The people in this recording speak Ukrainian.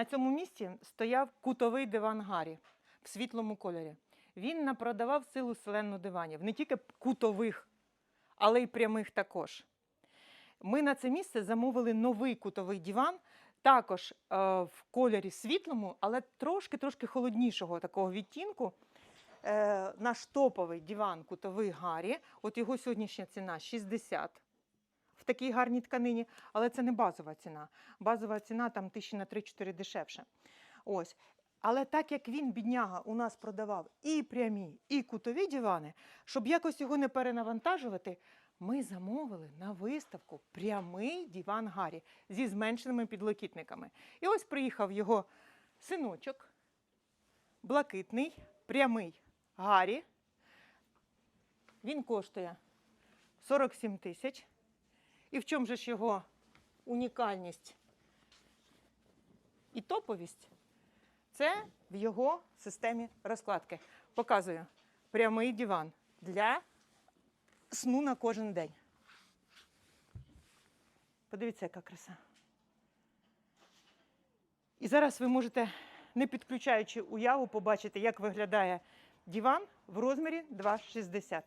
На цьому місці стояв кутовий диван Гаррі в світлому кольорі. Він напродавав силу селену диванів, не тільки кутових, але й прямих також. Ми на це місце замовили новий кутовий диван, також е, в кольорі світлому, але трошки-трошки холоднішого такого відтінку. Е, наш топовий диван кутовий Гаррі. От його сьогоднішня ціна 60 в такій гарній тканині, але це не базова ціна. Базова ціна там тисячі на 3-4 дешевше. Ось. Але так як він, бідняга, у нас продавав і прямі, і кутові дивани, щоб якось його не перенавантажувати, ми замовили на виставку прямий диван Гаррі зі зменшеними підлокітниками. І ось приїхав його синочок, блакитний, прямий Гаррі. Він коштує 47 тисяч. І в чому ж його унікальність і топовість? Це в його системі розкладки. Показую прямий диван для сну на кожен день. Подивіться, яка краса. І зараз ви можете, не підключаючи уяву, побачити, як виглядає диван в розмірі 2,60.